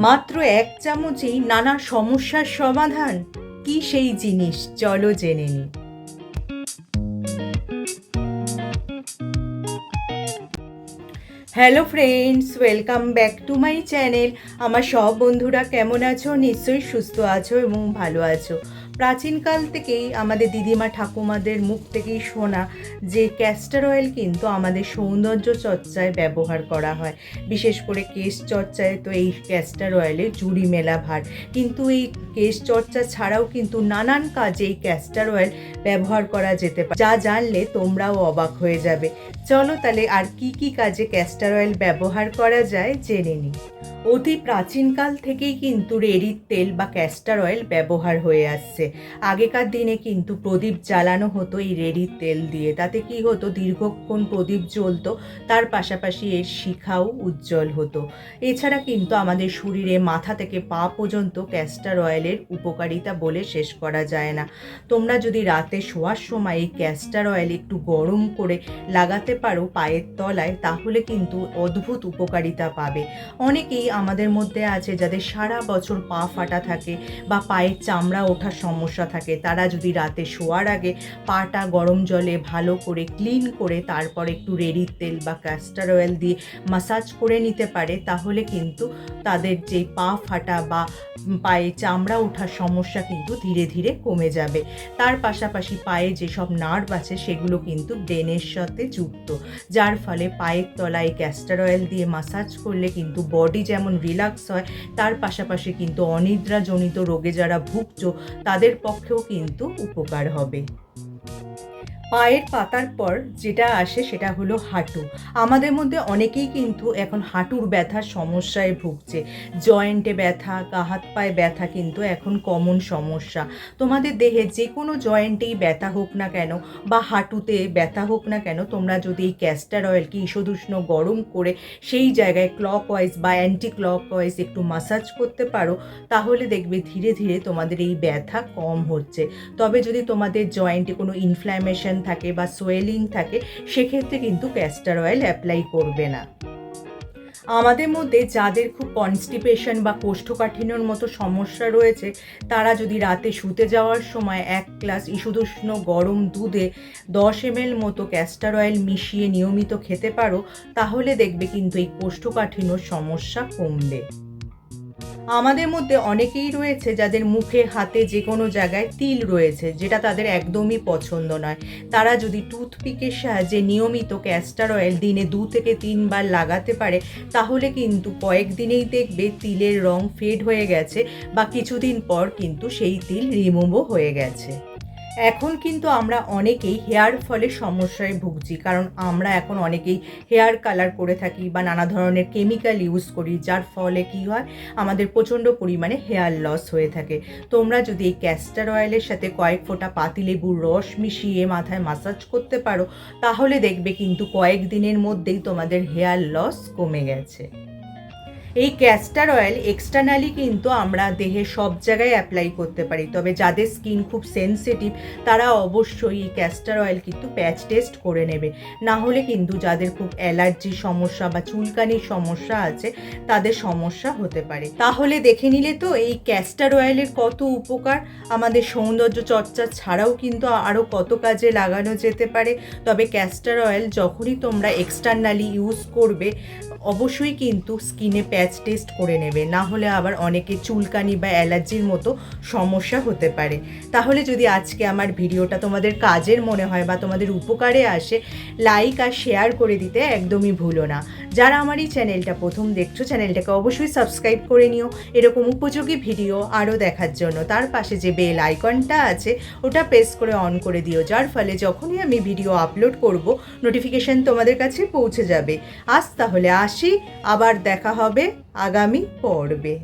মাত্র এক চামচেই নানা সমস্যার সমাধান। কি সেই জিনিস? চলো জেনে নি। Hello friends, welcome back to my channel. আমার সব বন্ধুরা কেমন আছো? নিশ্চয়ই সুস্থ আছো এবং ভালো আছো। প্রাচীনকাল থেকেই আমাদের দিদিমা ঠাকুমাদের মুখ থেকেই শোনা যে ক্যাস্টার অয়েল কিন্তু আমাদের সৌন্দর্য চর্চায় ব্যবহার করা হয়। বিশেষ করে কেশ চর্চায় তো এই ক্যাস্টার অয়েলে জুড়ি মেলা ভার। কিন্তু এই কেশ চর্চা ছাড়াও কিন্তু নানান কাজে এই ক্যাস্টার অয়েল ব্যবহার করা যেতে পারে। যা জানলে তোমরাও অবাক হয়ে যাবে। চলো তাহলে আর কি কি কাজে ক্যাস্টার অয়েল ব্যবহার করা যায় জেনে নিই। অতি প্রাচীনকাল থেকেই কিন্তু রেড়ির তেল বা ক্যাস্টার অয়েল ব্যবহার হয়ে আসছে। আগেকার দিনে কিন্তু প্রদীপ জ্বালানো হতো এই রেড়ির তেল দিয়ে। তাতে কি হতো? দীর্ঘক্ষণ প্রদীপ জ্বলতো, তার পাশাপাশি এর শিখাও উজ্জ্বল হতো। এছাড়া কিন্তু আমাদের শরীরে মাথা থেকে পা পর্যন্ত ক্যাস্টার অয়েলের উপকারিতা বলে শেষ করা যায় না। তোমরা যদি রাতে শোয়ার সময় এই ক্যাস্টার অয়েল একটু গরম করে লাগাতে পারো পায়ের তলায়, তাহলে কিন্তু অদ্ভুত উপকারিতা পাবে। অনেকেই আমাদের মধ্যে আছে যাদের সারা বছর পা ফাটা থাকে বা পায়ের চামড়া ওঠার সমস্যা থাকে, তারা যদি রাতে শোয়ার আগে পাটা গরম জলে ভালো করে ক্লিন করে তারপর একটু রেড়ির তেল বা ক্যাস্টার অয়েল দিয়ে মাসাজ করে নিতে পারে, তাহলে কিন্তু তাদের যে পা ফাটা বা পায়ে চামড়া ওঠার সমস্যা কিন্তু ধীরে ধীরে কমে যাবে। তার পাশাপাশি পায়ে যেসব নার্ভ আছে সেগুলো কিন্তু ব্রেনের সাথে যুক্ত, যার ফলে পায়ের তলায় ক্যাস্টার অয়েল দিয়ে মাসাজ করলে কিন্তু বডি যেমন রিল্যাক্স হয় তার পাশাপাশি কিন্তু অনিদ্রাজনিত রোগে যারা ভুগছ তাদের পক্ষেও কিন্তু উপকার হবে। পায়ের পাতার পর যেটা আসে সেটা হলো হাঁটু। আমাদের মধ্যে অনেকেই কিন্তু এখন হাঁটুর ব্যথার সমস্যায় ভুগছে। জয়েন্টে ব্যথা, গা হাত পায়ে ব্যথা কিন্তু এখন কমন সমস্যা। তোমাদের দেহে যে কোনো জয়েন্টেই ব্যথা হোক না কেন বা হাঁটুতে ব্যথা হোক না কেন, তোমরা যদি এই ক্যাস্টার অয়েলকে ঈষদুষ্ণ গরম করে সেই জায়গায় ক্লক ওয়াইজ বা অ্যান্টি ক্লক ওয়াইজ একটু মাসাজ করতে পারো, তাহলে দেখবে ধীরে ধীরে তোমাদের এই ব্যথা কম হচ্ছে। তবে যদি তোমাদের জয়েন্টে কোনো ইনফ্ল্যামেশন থাকে বা সোয়েলিং থাকে, সেক্ষেত্রে কিন্তু ক্যাস্টার অয়েল অ্যাপ্লাই করবে না। আমাদের মধ্যে যাদের খুব কনস্টিপেশন বা কোষ্ঠকাঠিন্যর মতো সমস্যা রয়েছে, তারা যদি রাতে শুতে যাওয়ার সময় এক গ্লাস ইসুদুষ্ণ গরম দুধে দশ এমএল মতো ক্যাস্টার অয়েল মিশিয়ে নিয়মিত খেতে পারো, তাহলে দেখবে কিন্তু এই কোষ্ঠকাঠিন্যর সমস্যা কমবে। আমাদের মধ্যে অনেকেই রয়েছে যাদের মুখে, হাতে যে কোনো জায়গায় তিল রয়েছে, যেটা তাদের একদমই পছন্দ নয়। তারা যদি টুথপিকের সাহায্যে নিয়মিত ক্যাস্টার অয়েল দিনে দু থেকে তিনবার লাগাতে পারে, তাহলে কিন্তু কয়েকদিনেই দেখবে তিলের রং ফেড হয়ে গেছে বা কিছুদিন পর কিন্তু সেই তিল রিমুভও হয়ে গেছে। এখন কিন্তু আমরা অনেকেই হেয়ার ফলে সমস্যায় ভুগছি, কারণ আমরা এখন অনেকেই হেয়ার কালার করে থাকি বা নানা ধরনের কেমিক্যাল ইউজ করি, যার ফলে কি হয়? আমাদের প্রচণ্ড পরিমাণে হেয়ার লস হয়ে থাকে। তোমরা যদি এই ক্যাস্টার অয়েলের সাথে কয়েক ফোঁটা পাতিলেবুর রস মিশিয়ে মাথায় মাসাজ করতে পারো, তাহলে দেখবে কিন্তু কয়েক দিনের মধ্যেই তোমাদের হেয়ার লস কমে গেছে। এই ক্যাস্টার অয়েল এক্সটার্নালি কিন্তু আমরা দেহে সব জায়গায় অ্যাপ্লাই করতে পারি। তবে যাদের স্কিন খুব সেন্সিটিভ তারা অবশ্যই এই ক্যাস্টার অয়েল কিন্তু প্যাচ টেস্ট করে নেবে। না হলে কিন্তু যাদের খুব অ্যালার্জি সমস্যা বা চুলকানির সমস্যা আছে, তাদের সমস্যা হতে পারে। তাহলে দেখে নিলে তো এই ক্যাস্টার অয়েলের কত উপকার। আমাদের সৌন্দর্য চর্চা ছাড়াও কিন্তু আরও কত কাজে লাগানো যেতে পারে। তবে ক্যাস্টার অয়েল যখনই তোমরা এক্সটার্নালি ইউজ করবে, অবশ্যই কিন্তু স্কিনে প্যাচ টেস্ট করে নেবে। না হলে আবার অনেকে চুলকানি বা অ্যালার্জির মতো সমস্যা হতে পারে। তাহলে যদি আজকে আমার ভিডিওটা তোমাদের কাজের মনে হয় বা তোমাদের উপকারে আসে লাইক আর শেয়ার করে দিতে একদমই ভুলো না। যারা আমার এই চ্যানেলটা প্রথম দেখছ চ্যানেলটাকে অবশ্যই সাবস্ক্রাইব করে নিও। এরকম উপযোগী ভিডিও আরও দেখার জন্য। তার পাশে যে বেল আইকনটা আছে, ওটা প্রেস করে অন করে দিও। যার ফলে যখনই আমি ভিডিও আপলোড করব নোটিফিকেশান তোমাদের কাছে পৌঁছে যাবে। আজ তাহলে আসি, আবার দেখা হবে। আগামী পর্বে।